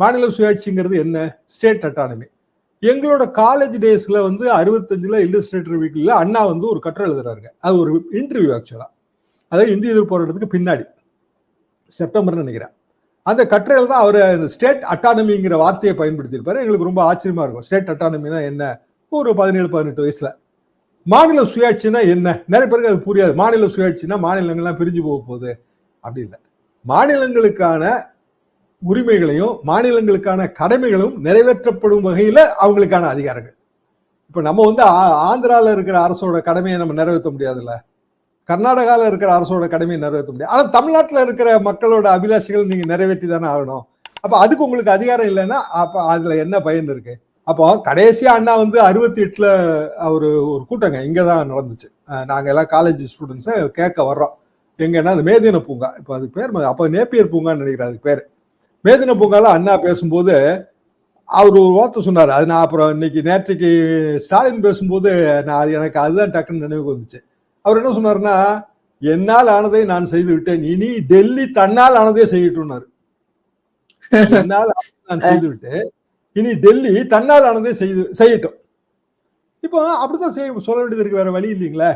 மாநில சுயாட்சிங்கிறது என்ன? State autonomy எங்களோட காலேஜ் டேஸ்ல வந்து அறுபத்தஞ்சுல இல்லஸ்ட்ரேட்டர் வீக்கில் அண்ணா வந்து ஒரு கட்டுரை எழுதுறாருங்க. அது ஒரு இன்டர்வியூ ஆக்சுவலா அதாவது இந்திய எதிர்ப்பு போராட்டத்துக்கு பின்னாடி. செப்டம்பர்னு நினைக்கிறேன். அந்த கட்டுரையில் தான் அவர் இந்த ஸ்டேட் அட்டானமிங்கிற வார்த்தையை பயன்படுத்தியிருப்பாரு. எங்களுக்கு ரொம்ப ஆச்சரியமா இருக்கும். ஸ்டேட் அட்டானமினா என்ன? ஒரு பதினேழு பதினெட்டு வயசுல. மாநில சுயாட்சினா என்ன? நிறைய பேருக்கு அது புரியாது. மாநில சுயாட்சினா மாநிலங்கள்லாம் பிரிஞ்சு போக போகுது. அப்படி இல்லை. மாநிலங்களுக்கான உரிமைகளையும் மாநிலங்களுக்கான கடமைகளும் நிறைவேற்றப்படும் வகையில அவங்களுக்கான அதிகாரங்கள். இப்ப நம்ம வந்து ஆ- ஆந்திரால இருக்கிற அரசோட கடமையை நம்ம நிறைவேற்ற முடியாதுல்ல? கர்நாடகாவில் இருக்கிற அரசோட கடமையை நிறைவேற்ற முடியாது. ஆனா தமிழ்நாட்டில் இருக்கிற மக்களோட அபிலாஷைகள் நீங்க நிறைவேற்றி தானே ஆகணும். அப்ப அதுக்கு உங்களுக்கு அதிகாரம் இல்லைன்னா அப்ப அதுல என்ன பயன் இருக்கு? அப்போ கடைசியா அண்ணா வந்து அறுபத்தி எட்டுல ஒரு ஒரு கூட்டங்க இங்கதான் நடந்துச்சு. நாங்கள் நாங்க எல்லாம் காலேஜ் ஸ்டூடெண்ட்ஸை கேட்க வர்றோம். எங்கன்னா அது மேதின பூங்கா. இப்போ அது பேர் அப்போ அப்ப நேப்பியர் பூங்கான்னு நினைக்கிறேன் அதுக்கு பேர். மேதின பூங்கால அண்ணா பேசும்போது அவர் ஒரு வார்த்தை சொன்னார். அது நான் அப்புறம் இன்னைக்கு நேற்றைக்கு ஸ்டாலின் பேசும்போது நான் அது எனக்கு அதுதான் டக்குன்னு நினைவுக்கு வந்துச்சு. அவர் என்ன சொன்னாருன்னா என்னால் ஆனதை நான் செய்து விட்டேன். இனி டெல்லி தன்னால் ஆனதே செய்யட்டும்னாரு. என்னால் ஆனதை நான் செய்து விட்டேன். இனி டெல்லி தன்னால் ஆனதே செய்து செய்யட்டும். இப்போ அப்படித்தான் செய்ய சொல்ல வேண்டியது இருக்கு. வேற வழி இல்லைங்களா.